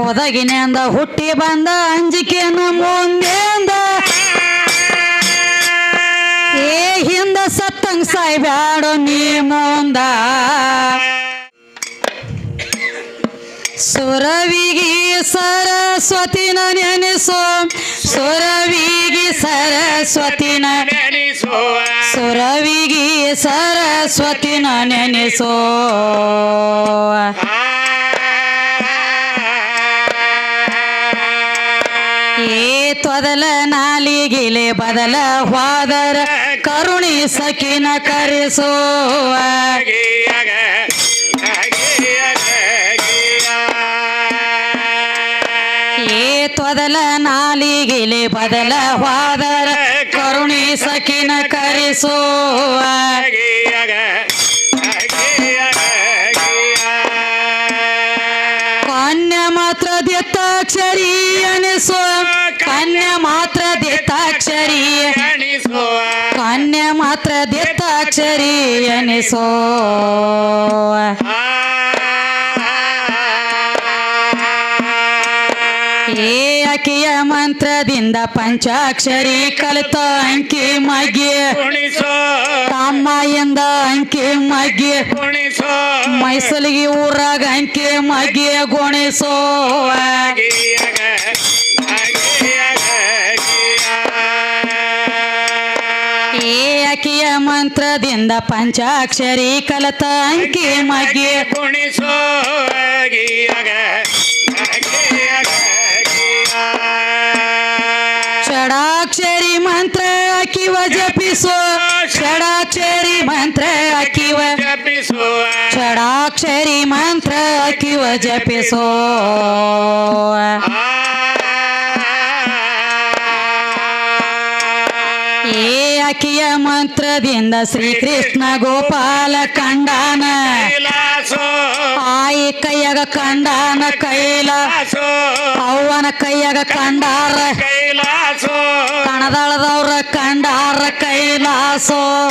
ಒದಗಿನಿಂದ ಹುಟ್ಟಿ ಬಂದ ಅಂಜಿಕೆನು ಮುಂದೆಂದ. ಏ ಹಿಂದ ಸತ್ತಂಗ್ ಸಾಯ್ಬ್ಯಾಡೋ ನೀ ಮುಂದ. ಸುರವಿಗಿ ಸರಸ್ವತಿನ ನೆನೆಸೋ. ಸುರವಿಗಿ ಸರಸ್ವತಿನ ನೆನೆಸೋ. ಸುರವಿಗಿ ಸರಸ್ವತಿನ ನೆನೆಸೋ. ಏ ತೊದಲ ನಾಲಿಗಿಲೆ ಬದಲ ಹೋದರ ಕರುಣಿ ಸಕಿನ ಕರೆಸೋ ಗಿಯಗ, ಗಿಯಗ, ಗಿಯ. ಏ ತೊದಲ ನಾಲಿಗಿಲೆ ಬದಲ ಹೋದರ ಕರುಣಿ ಸಕಿನ ಕರೆಸೋ ದಿತ್ತಾಕ್ಷರಿ ಅನಿಸೋ. ಕನ್ಯ ಮಾತ್ರ ದಿತ್ತಾಕ್ಷರಿ ಅನಿಸೋ. ಕನ್ಯ ಮಾತ್ರ ದಿತ್ತಾಕ್ಷರಿ ಅನಿಸೋ. ಏ ಅಕಿಯ ಮಂತ್ರದಿಂದ ಪಂಚಾಕ್ಷರಿ ಕಲಿತ ಅಂಕಿ ಮಗ್ಗೆ. ಕುಣಿಸೋ ತಮ್ಮ ಎಂದ ಅಂಕಿ ಮಗ್ಗೆ. ಕುಣಿಸೋ ಮೈಸಲಿಗೆ ಊರಾಗ ಅಂಕಿ ಮಗ್ಗೆ ಗುಣಿಸೋ. ಏ ಅಕಿಯ ಮಂತ್ರದಿಂದ ಪಂಚಾಕ್ಷರಿ ಕಲಿತ ಅಂಕಿ ಮಗ್ಗೆ. ಕುಣಿಸೋ ಗಿಯಗ, ಗಿಯಗ, ಜಪಿಸೋ. ಷಡಾಕ್ಷರಿ ಮಂತ್ರ ಅಕಿವ ಜಪಿಸುವ ಷಡಾಕ್ಷರಿ ಮಂತ್ರ ಅಕಿವ ಜಪಿಸೋ. ಏ ಅಕಿಯ ಮಂತ್ರದಿಂದ ಶ್ರೀಕೃಷ್ಣ ಗೋಪಾಲ ಕಂಡಾನ. ಆಯಿ ಕೈಯಾಗ ಕಂಡಾನ ಕೈಲ. ಅವ್ವನ ಕೈಯಾಗ ಕಂಡಾರ. ಕೈಲಾಸೋ. ಕಣದಾಳದವ್ರ ಕಂಡಾರ ಕೈಲಾಸೋ.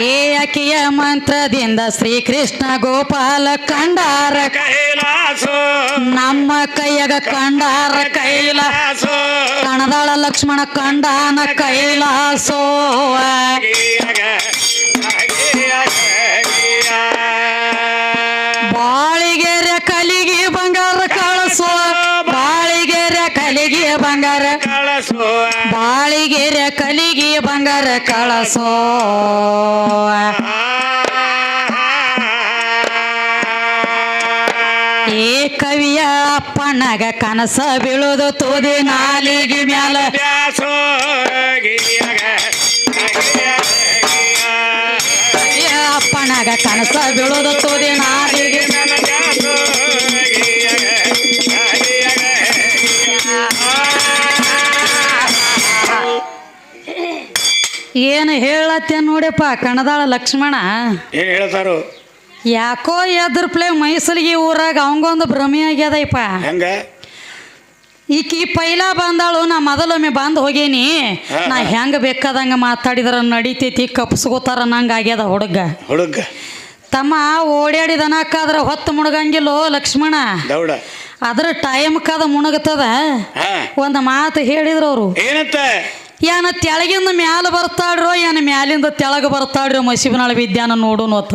ಏ ಅಕಿಯ ಮಂತ್ರದಿಂದ ಶ್ರೀಕೃಷ್ಣ ಗೋಪಾಲ ಕಂಡಾರ. ಕೈಲಾಸೋ. ನಮ್ಮ ಕೈಯಾಗ ಕಂಡಾರ ಕೈಲಾಸೋ. ಕಣದಾಳ ಲಕ್ಷ್ಮಣ ಕಂಡಾನ ಕೈಲಾಸೋ. ಬಾಳಿಗೆರೆ ಕಲಿಗೆ ಬಂಗಾರ ಕಳಸೋ ಬಾಳಿಗೆರೆ ಕಲಿಗೆ ಬಂಗಾರ ಕಳಸೋ ಬಾಳಿಗೆರೆ ಕಲಿಗೆ ಬಂಗಾರ ಕಳಸೋ ಏ ಕವಿಯ ಅಪ್ಪನಗ ಕನಸ ಬೀಳೋದು ತೋದಿ ನಾಲಿಗೆ ಮ್ಯಾಲ. ಅಪ್ಪನಗ ಕನಸ ಬೀಳೋದು ತೋದೆ ನಾರಿಗೆ ಏನು ಹೇಳತ್ತೆ ನೋಡಪ್ಪ ಕಣದಾಳ ಲಕ್ಷ್ಮಣ? ಏನ್ ಹೇಳ್ತಾರು? ಯಾಕೋ ಎದ್ರ ಪ್ಲೇ ಮೈಸೂರಿಗೆ ಊರಾಗ ಅವಂಗೊಂದು ಭ್ರಮೆ ಆಗ್ಯದಪ್ಪ ಹೆಂಗ? ಈಕಿ ಪೈಲ ಬಂದಾಳು ನಾ ಮೊದಲೊಮ್ಮೆ ಬಂದು ಹೋಗೇನಿ. ನಾ ಹೆಂಗೆ ಬೇಕಾದಂಗ ಮಾತಾಡಿದ್ರ ನಡಿತೈತಿ ಕಪ್ಸ್ಕೋತಾರ ನಂಗೆ ಆಗ್ಯದ ಹುಡುಗ. ಹುಡುಗ. ತಮ್ಮ ಓಡಾಡಿದನಕ್ಕಾದ್ರ ಹೊತ್ತು ಮುಣಗಂಗಿಲ್ಲೋ ಲಕ್ಷ್ಮಣ. ದೌಡ. ಅದ್ರ ಟೈಮ್ ಕಾದ ಮುಣಗತದ. ಒಂದು ಮಾತು ಹೇಳಿದ್ರು ಅವರು. ಏನಂತ? ಏನ ತೆಳಗಿಂದ ಮ್ಯಾಲ ಬರ್ತಾಡ್ರೋ ಏನ ಮ್ಯಾಲಿಂದ ತೆಳಗ ಬರ್ತಾಡ್ರೋ ಮಸೀಬನಾಳ ವಿದ್ಯಾನ ನೋಡುನು ಅಂತ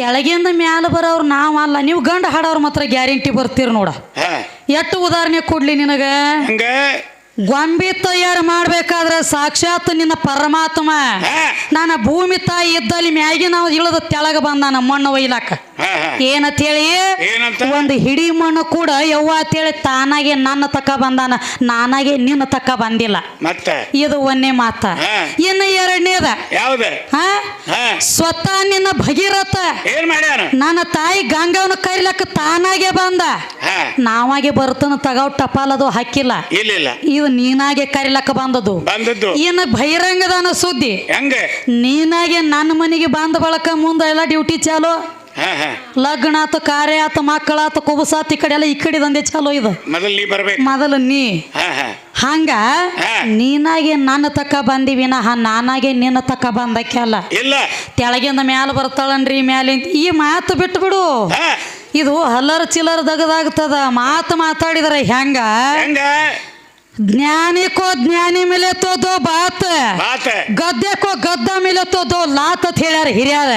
ತೆಳಗಿಂದ ಮ್ಯಾಲ ಬರೋರು ಅಲ್ಲ. ನೀವು ಗಂಡ ಹಾಡೋರು ಮಾತ್ರ ಗ್ಯಾರಂಟಿ ಬರ್ತೀರಿ ನೋಡ. ಎಷ್ಟು ಉದಾಹರಣೆ ಕೊಡ್ಲಿ ನಿನಗ? ಗೊಂಬಿ ತಯಾರು ಮಾಡ್ಬೇಕಾದ್ರೆ ಸಾಕ್ಷಾತ್ ನಿನ್ನ ಪರಮಾತ್ಮ. ನಾನು ಭೂಮಿ ತಾಯಿ ಇದ್ದಲ್ಲಿ ಮ್ಯಾಗಿ ನಾವು ಇಳಿದ ತೆಳಗ ಬಂದ ನಮ್ಮ ಮಣ್ಣು ಒಯ್ಲಾಕ. ಏನಂತ? ಹೇಳಿ ಒಂದು ಹಿಡಿ ಮಣ್ಣು ಕೂಡ ಯವ್ವ ಅಂತೇಳಿ ತಾನಾಗೆ ನನ್ನ ತಕ್ಕ ಬಂದಾನ. ನಾನಾಗೆ ನಿನ್ನ ತಕ್ಕ ಬಂದಿಲ್ಲ. ಮತ್ತ? ಇದು ಒಂದೇ ಮಾತ. ಇನ್ನು ಎರಡನೇದ? ಸ್ವತಃ ನಿನ್ನ ಭಗೀರಥ. ನನ್ನ ತಾಯಿ ಗಂಗವನ್ನು ಕರಿಲಕ್ಕ ತಾನಾಗೆ ಬಂದ. ನಾವಾಗೆ ಬರ್ತನ ತಗಾವ್ ಟಪಾಲದು ಹಾಕಿಲ್ಲ. ಇಲ್ಲ ಇದು ನೀನಾಗೆ ಕರಿಲಕ್ಕ ಬಂದದು ಬಂದದ್ದು. ಇನ್ನು ಬಹಿರಂಗದ ಸುದ್ದಿ. ಹೆಂಗ? ನೀನಾಗೆ ನನ್ನ ಮನೆಗೆ ಬಂದ ಬಳಕ ಮುಂದೆ ಎಲ್ಲ ಡ್ಯೂಟಿ ಚಾಲು? ಲಗ್ನ ಆತು ಕಾರ್ಯ ಆತು ಮಕ್ಕಳಾತು ಕುಬಸಾತ್ ಈ ಕಡೆ ಎಲ್ಲ ಈ ಕಡೆ ದಂದೆ ಚಾಲು ಇದು. ಮೊದಲ್ ನೀ ಬರ್ಬೇಕು. ಮೊದಲು ನೀ. ಹಂಗ. ನೀನಾಗೆ ನನ್ನ ತಕ್ಕ ಬಂದಿವಿನ ನಾನಾಗೆ ನಿನ್ನ ತಕ್ಕ ಬಂದಕ್ಕೆ ಅಲ್ಲ. ಇಲ್ಲ. ತೆಳಗಿಂದ ಮ್ಯಾಲ ಬರ್ತಾಳನ್ರಿ ಮ್ಯಾಲಿಂದ ಈ ಮಾತು ಬಿಟ್ಟು ಬಿಡು ಇದು ಹಲ್ಲರ ಚಿಲ್ಲರ ದಗದಾಗ್ತದ. ಮಾತು ಮಾತಾಡಿದ್ರೆ ಹೆಂಗ? ಜ್ಞಾನಿಕೋ ಜ್ಞಾನಿ ಮೇಲೆ ತೋದೋ ಬಾತ್. ಗದ್ದೆಕೋ ಗದ್ದ ಮೇಲೆ ತೋದೋ ಲಾತ್ ಅಂತ ಹೇಳ್ಯಾರ ಹಿರಿಯರ.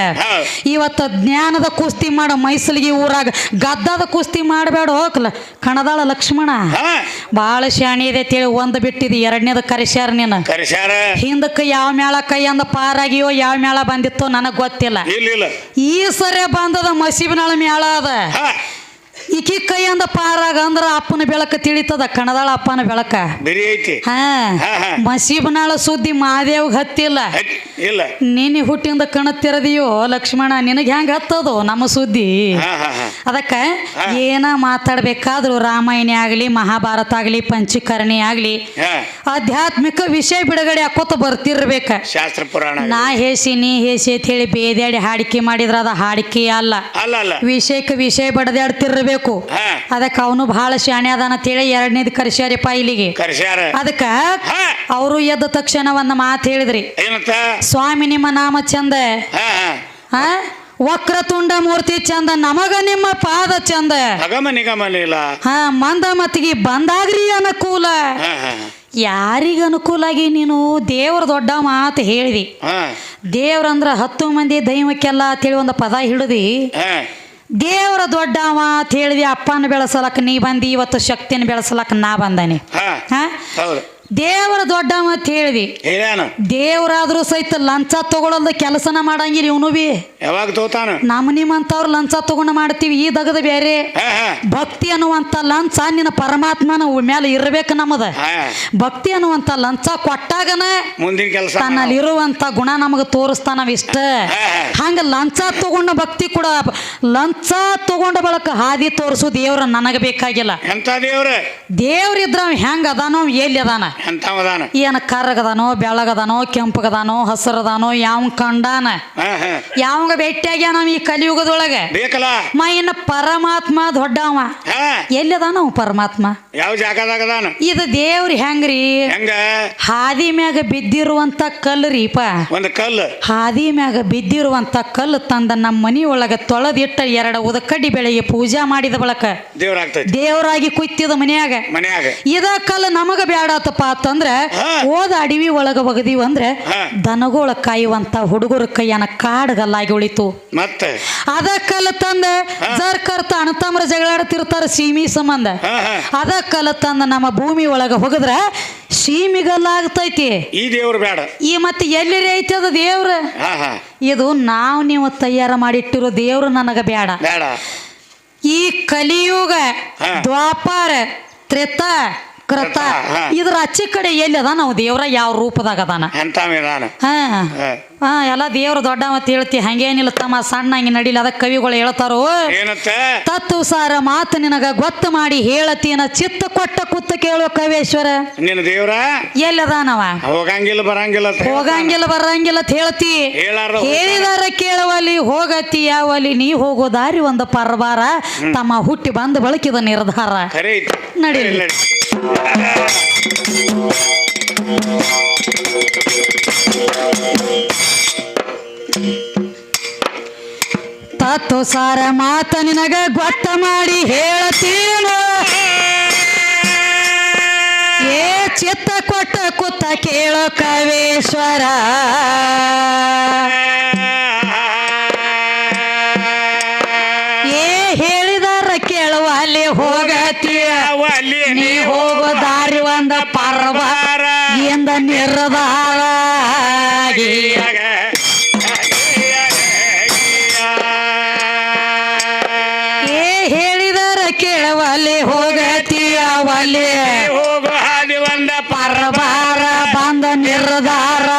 ಇವತ್ತ ಜ್ಞಾನದ ಕುಸ್ತಿ ಮಾಡೋ ಮೈಸಲಿಗೆ ಊರಾಗ ಗದ್ದದ ಕುಸ್ತಿ ಮಾಡಬೇಡ ಹೋಗ್ಲ. ಕಣದಾಳ ಲಕ್ಷ್ಮಣ. ಬಾಳ ಶಾಣಿ ಇದೆ ತಿಳಿ ಒಂದು ಬಿಟ್ಟಿದ್ ಎರಡನೇದ ಕರೆಸ್ಯಾರ ನೀನು. ಹಿಂದಕ್ಕೆ ಯಾವ ಮೇಳ ಕೈ ಅಂದ ಪಾರಾಗಿಯೋ ಯಾವ ಮೇಳ ಬಂದಿತ್ತೋ ನನಗೆ ಗೊತ್ತಿಲ್ಲ. ಈ ಸರಿ ಬಂದದ ಮಸೀಬಿನಾಳ ಮೇಳ ಅದ. ಈಕಿ ಕೈ ಅಂದ ಪಾರಾಗ ಅಂದ್ರ ಅಪ್ಪನ ಬೆಳಕ ತಿಳಿತದ ಕಣದಾಳ ಅಪ್ಪನ ಬೆಳಕ. ಬಿರಿ ಐತಿ. ಹಾ. ಮಸೀಬನಾಳ ಸುದ್ದಿ ಮಾದೇವ್ ಹತ್ತಿಲ್ಲ. ಹತ್- ಇಲ್ಲ. ನೀನಿ ಹುಟ್ಟಿಂದ ಕಣತಿರದಿಯೋ ಲಕ್ಷ್ಮಣ ನಿನಗೆ ಹೆಂಗ ಹತ್ತದು ನಮ್ಮ ಸುದ್ದಿ? ಅದಕ್ಕೆ ಏನ ಮಾತಾಡ್ಬೇಕಾದ್ರೂ ರಾಮಾಯಣ ಆಗ್ಲಿ ಮಹಾಭಾರತ ಆಗಲಿ ಪಂಚಕರ್ಣಿ ಆಗ್ಲಿ ಆಧ್ಯಾತ್ಮಿಕ ವಿಷಯ ಬಿಡುಗಡೆ ಹಾಕೋತ ಬರ್ತಿರ್ಬೇಕ. ಶಾಸ್ತ್ರ ಪುರಾಣ ನಾ ಹೇಸಿ ನೀ ಹೇಸಿ ಅಂತ ಹೇಳಿ ಬೇದಾಡಿ ಹಾಡಿಕೆ ಮಾಡಿದ್ರ ಅದ ಹಾಡಿಕೆ ಅಲ್ಲ. ವಿಷಯಕ್ಕೆ ವಿಷಯ ಬಡದಾಡ್ತಿರ್ಬೇಕು. ಹಾ. ಅದಕ್ಕೆ ಅವನು ಬಹಳ ಶಾಣೆ ಅದಾನ ಅಂತೇಳಿ ಎರಡನೇದು ಕರ್ಸ್ಯಾರಿಪ್ಪ ಇಲ್ಲಿಗೆ. ಅದಕ್ಕ ಅದಕ್ಕೆ ಅವರು ಎದ್ದ ತಕ್ಷಣ ಒಂದು ಮಾತು ಹೇಳಿದ್ರಿ. ಸ್ವಾಮಿ ನಿಮ್ಮ ನಾಮ ಚಂದ. ಹಾ ತುಂಡ ವಕ್ರತುಂಡ ಮೂರ್ತಿ ಚಂದ ನಮಗ ನಿಮ್ಮ ಪಾದ ಚಂದ. ಅಗಮ ನಿಗಮ ಹಾ ಮಂದ ಮತ್ತಿಗೆ ಬಂದಾಗ್ರಿ ಅನುಕೂಲ. ಯಾರಿಗ ಅನುಕೂಲಾಗಿ ನೀನು? ದೇವ್ರ ದೊಡ್ಡ ಮಾತು ಹೇಳಿದಿ. ದೇವ್ರಂದ್ರ ಹತ್ತು ಮಂದಿ ದೈವಕ್ಕೆಲ್ಲ ಅಂತೇಳಿ ಒಂದು ಪದ ಹಿಡಿದಿ. ದೇವರ ದೊಡ್ಡವ ಅಂತ ಹೇಳಿದ್ವಿ ಅಪ್ಪನ ಬೆಳೆಸಲಕ್ಕ ನೀ ಬಂದಿ ಇವತ್ತು ಶಕ್ತಿನ ಬೆಳೆಸಲಕ್ಕ ನಾ ಬಂದಾನೆ. ಹಾ ದೇವರ ದೊಡ್ಡ ಮತ್ತೆ ಹೇಳಿದಿ. ಹೇಳ್ಯಾನ. ದೇವ್ರಾದ್ರೂ ಸಹಿತ ಲಂಚ ತಗೊಳಲ್ದ ಕೆಲಸನ ಮಾಡಂಗಿಲ್ಲ ಇವನು ಬಿ. ಯಾವಾಗ ತೋತಾನ ನಮ್ಮ ನಿಮ್ಮಂತವ್ರು ಲಂಚ ತಗೊಂಡು ಮಾಡ್ತೀವಿ ಈ ದಗದ ಬೇರೆ ಭಕ್ತಿ ಅನ್ನುವಂಥ ಲಂಚ ನಿನ್ನ ಪರಮಾತ್ಮನ ಮೇಲೆ ಇರ್ಬೇಕು ನಮ್ಮದ. ಭಕ್ತಿ ಅನ್ನುವಂಥ ಲಂಚ ಕೊಟ್ಟಾಗನ ಮುಂದಿನ ಕೆಲಸ ತನ್ನಲ್ಲಿರುವಂಥ ಗುಣ ನಮಗೆ ತೋರಿಸ್ತಾನ ಇಷ್ಟ. ಹಂಗ ಲಂಚ ತಗೊಂಡ ಭಕ್ತಿ ಕೂಡ ಲಂಚ ತಗೊಂಡ ಬಳಕ ಹಾದಿ ತೋರಿಸು ದೇವ್ರ ನನಗೆ ಬೇಕಾಗಿಲ್ಲ. ಎಂತ ದೇವ್ರ? ದೇವ್ರಿದ್ರ ಅವ ಹೆಂಗ ಅದಾನ ಎಲ್ಲಿ ಅದಾನ? ಎಂತವದಾನ ಏನ ಕರ್ಗದಾನೋ ಬೆಳಗದಾನೋ ಕೆಂಪಗದಾನೋ ಹಸರದಾನೋ ಯಾವ ಕಂಡಾನ? ಹಾ ಯಾವಂಗ ಭೇಟಿಯಾಗ್ಯಾನ ಈ ಕಲಿಯುಗದೊಳಗೆ? ಬೇಕಲ್ಲ? ಮ ಇನ್ನ ಪರಮಾತ್ಮ ದೊಡ್ಡವ. ಎಲ್ಲಿದಾನ ಅವ ಪರಮಾತ್ಮ? ಯಾವ ಜಾಗದಾಗ ಅದಾನ ಇದು ದೇವ್ರಿ ಹೆಂಗ್ರಿ? ಹೆಂಗ? ಹಾದಿ ಮ್ಯಾಗ ಬಿದ್ದಿರುವಂತ ಕಲ್ರಿಪ ಒಂದು ಕಲ್ಲು. ಹಾದಿ ಮ್ಯಾಗ ಬಿದ್ದಿರುವಂತ ಕಲ್ಲು ತಂದ ನಮ್ಮ ಮನಿ ಒಳಗ ತೊಳೆದಿಟ್ಟ ಎರಡು ಉದಕಡ್ಡಿ ಬೆಳೆಗೆ ಪೂಜಾ ಮಾಡಿದ ಬಳಕ. ದೇವ್ರಾಗಿ ದೇವರಾಗಿ ಕುಯ್ತಿದ ಮನ್ಯಾಗ. ಮನ್ಯಾಗ. ಇದ ಕಲ್ಲು ನಮಗ ಬ್ಯಾಡತ್ತಪ್ಪ ಅಂತಂದ್ರ. ಓದ ಅಡವಿ ಒಳಗ ಒಗದೀವ್ ಅಂದ್ರೆ. ದನಗೋಳ ಕಾಯುವಂತ ಹುಡುಗರ ಕೈಯನ ಕಾಡ್ಗಲ್ಲಾಗಿ ಉಳಿತು. ಮತ್ತೆ? ಅದ ತಂದೆ ತಂದ ಜರ್ ಕರ್ತ ಅಣತಮ್ರ ಜಗಳಾಡ್ತಿರ್ತಾರ ಸೀಮಿ ಸಂಬಂಧ. ಅದ ಕಲ್ಲು ತಂದ ನಮ್ಮ ಭೂಮಿ ಒಳಗ ಹೋಗದ್ರ ಸೀಮಿಗಲ್ಲಾಗ್ತೈತಿ. ಈ ದೇವ್ರ ಬೇಡ. ಈ ಮತ್ತೆ ಎಲ್ಲಿ ಐತಿ ಅದು ದೇವ್ರ? ಇದು ನಾವು ನೀವು ತಯಾರು ಮಾಡಿಟ್ಟಿರೋ ದೇವ್ರು ನನಗ ಬೇಡ. ಈ ಕಲಿಯುಗ. ದ್ವಾಪಾರ ತ್ರೇತ ಕೃತ. ಇದ್ರ ಅಚ್ಚಿ ಕಡೆ ಎಲ್ಲಿ ಅದ ನಾವು ದೇವ್ರ? ಯಾವ ರೂಪದಾಗ ಅದಾನ? ಹಾ. ಎಲ್ಲ ದೇವ್ರ ದೊಡ್ಡ ಮತ್ತೆ ಹೇಳ್ತಿ. ಹಂಗೇನಿಲ್ಲ ತಮ್ಮ ಸಣ್ಣ ಹಂಗೆ ನಡಿಲಿ. ಅದ ಕವಿಗಳು ಹೇಳ್ತಾರೋ ತತ್ತು ಸಾರ ಮಾತು ನಿನಗ ಗೊತ್ತು ಮಾಡಿ ಹೇಳತೀನ ಚಿತ್ತ ಕೊಟ್ಟ ಕುತ್ತ ಕೇಳುವ ಕವೇಶ್ವರ ನಿನ್ನ ದೇವ್ರ? ಎಲ್ಲದಾನವ ಹೋಗಂಗಿಲ್ಲ ಬರಂಗಿಲ್ಲ ಅಂತ ಹೋಗಂಗಿಲ್ಲ ಬರಂಗಿಲ್ಲ ಅಂತ ಹೇಳ್ತಿ. ಹೇಳಿದಾರ ಕೇಳವಲ್ಲಿ ಹೋಗತಿ ಯಾವಲ್ಲಿ ನೀ ಹೋಗೋ ದಾರಿ ಒಂದು ಪರಬಾರ ತಮ್ಮ ಹುಟ್ಟಿ ಬಂದ ಬಳಕಿದ ನಿರ್ಧಾರ. ನಡೀಲಿ. ತತ್ವ ಸಾರ ಮಾತ ನಿನಗ ಗೊತ್ತ ಮಾಡಿ ಹೇಳತೀನು? ಏ ಚಿತ್ತ ಕೊಟ್ಟ ಕುತ್ತ ಕೇಳೋ ಕವೇಶ್ವರ. ಏ ಹೇಳಿದಾರ ಕೇಳುವ ಅಲ್ಲಿ ಹೋಗತೀಯ ಪರ್ವಾರ ಎಂದ ನಿರ್ಧಾರ ಏ ಹೇಳಿದಾರ ಕೇಳವಲ್ಲಿ ಹೋಗತೀಯ ಒಲ್ಲಿ ಹೋಗು ಹಾದಿ ಒಂದ ಪರಬಾರ ಬಂದ ನಿರ್ಧಾರ.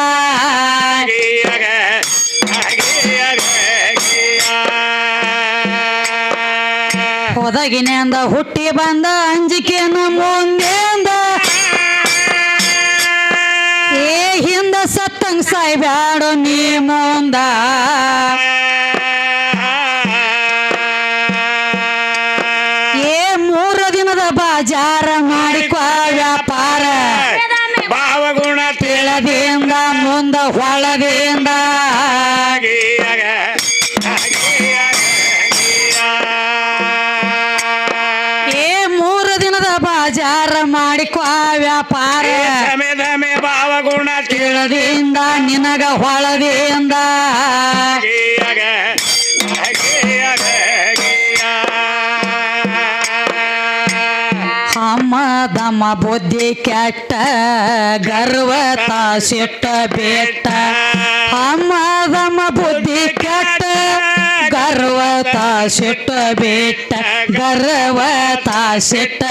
ಹೊದಗಿನಿಂದ ಹುಟ್ಟಿ ಬಂದ ಅಂಜಿಕೆಯನ್ನು ಏ ಮೂರ ದಿನದ ಬಾಜಾರ ಮಾಡಿಕೊ ವ್ಯಾಪಾರ ಭಾವಗುಣ ತಿಳದಿಂದ ಮುಂದ ಹೊಳದಿಂದ. ಏ ಮೂರ ದಿನದ ಬಾಜಾರ ಮಾಡಿಕೊ ವ್ಯಾಪಾರ. ಗುಣ ತಿಳಿದಿಂದ ನಿನಗ ಹೊಳದಿಂದ ಅಮ್ಮ ಬುದ್ಧಿ ಕೆಟ್ಟ ಗರ್ವತ ಸಿಟ್ಟ ಬೇಟ ಅಮ್ಮ ಬುದ್ಧಿ ಕೆಟ್ಟ ಗರ್ವತ ಸಿಟ್ಟ ಬೇಟ ಗರ್ವತ ಸಿಟ್ಟ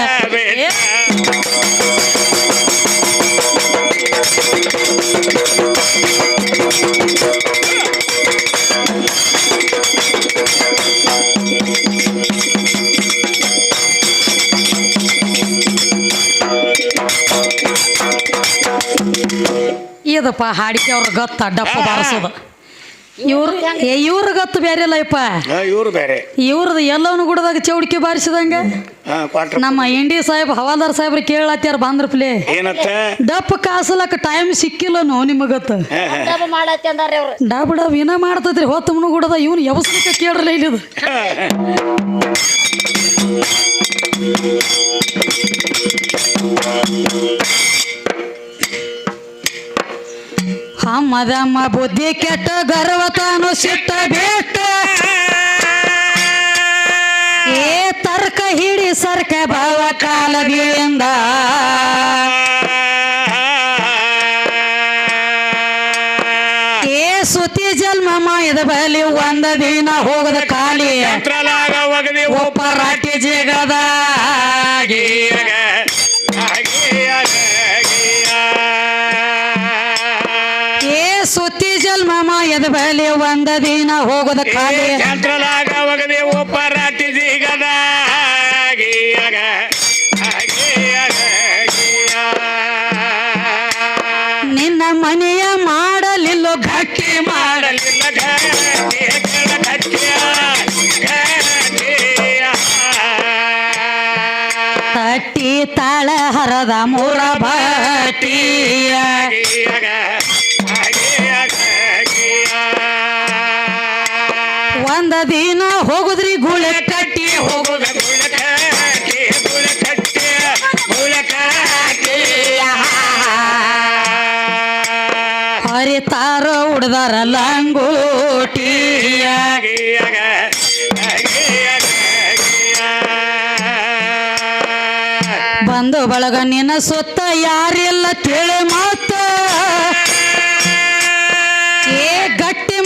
ಇದಪ್ಪ ಹಾಡಿಕೆ ಅವ್ರ ಗತ್ತ ಡಪ್ಪ ಬಾರಿಸೋದು. ಇವ್ರ ಏ ಇವ್ರ ಗತ್ತು ಬೇರೆ ಅಲ್ಲಪ್ಪ ಇವ್ರು ಬೇರೆ ಇವ್ರದ್ದು ಎಲ್ಲವನು ಗುಡದಾಗ ಚೌಡಿಕೆ ಬಾರಿಸಿದಂಗ. ನಮ್ಮ ಇಂಡಿ ಸಾಹೇಬ್ ಹವಾಲ್ದಾರ್ ಸಾಹೇಬ್ರು ಕೇಳತ್ತಾರ ಬಂದ್ರ ಪ್ಲೇ ಏನತ್ತ? ಡಪ್ ಕಾಸಲಕ್ಕ ಟೈಮ್ ಸಿಕ್ಕಿಲ್ಲ ನೋ ನಿಮಗತ್ತ ಡಬ್ ಡಬ್ ಏನ ಮಾಡ್ತೈತ್ರಿ? ಹೊತ್ತಮನು ಗುಡದ ಇವನು ಯಾವಸ್ಲಿಕ್ಕ ಕೇಳ್ರಲ್ಲ ಇಲ್ಲಿದು. ಹಮ್ಮದಮ್ಮ ಬುದ್ಧಿ ಕೆಟ್ಟ ಗರ್ವತಾನು ಸಿಟ್ಟ ಬಿಟ್ಟ. ಏ ತರ್ಕ ಹಿಡಿ ಸರ್ಕ ಭಾವ ಕಾಲದಿಂದ ಏ ಸುತಿ ಜನ್ಮ ಮಾಯದ ಬಲಿ ಒಂದ ದಿನ ಹೋಗದ ಖಾಲಿ. ಒಬ್ಬ ರಾಟಿ ಒಪ್ಪರಾಟಿ ಬಲಿ ಒಂದ ದಿನ ಹೋಗದ ಖಾಲಿ ಒಗದೆ ನಿನ್ನ ಮನೆಯ ಮಾಡಲಿಲ್ಲ ಗಟ್ಟಿ ಮಾಡಲಿಲ್ಲ ತಟ್ಟಿ ತಾಳ ಹರದ ಮೂರ ಬಟ್ಟಿಯ ದಿನ ಹೋಗುದ್ರಿ ಗುಳೆ ಕಟ್ಟಿ ಹೋಗುದ ಹರಿತಾರ ಉಡ್ದಾರ ಲಂಗೋಟಿಯ. ಬಂದು ಬಳಗ ನಿನ್ನ ಸುತ್ತ ಯಾರಿಲ್ಲ ತಿಳಿ ಮಾತ?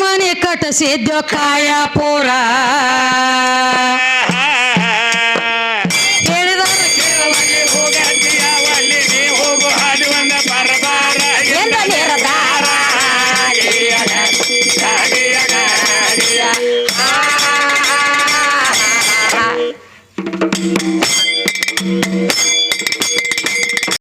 ಮನೆ ಕಟ್ಟಿಸಿದ್ಯೋ ಕಾಯ ಪೂರ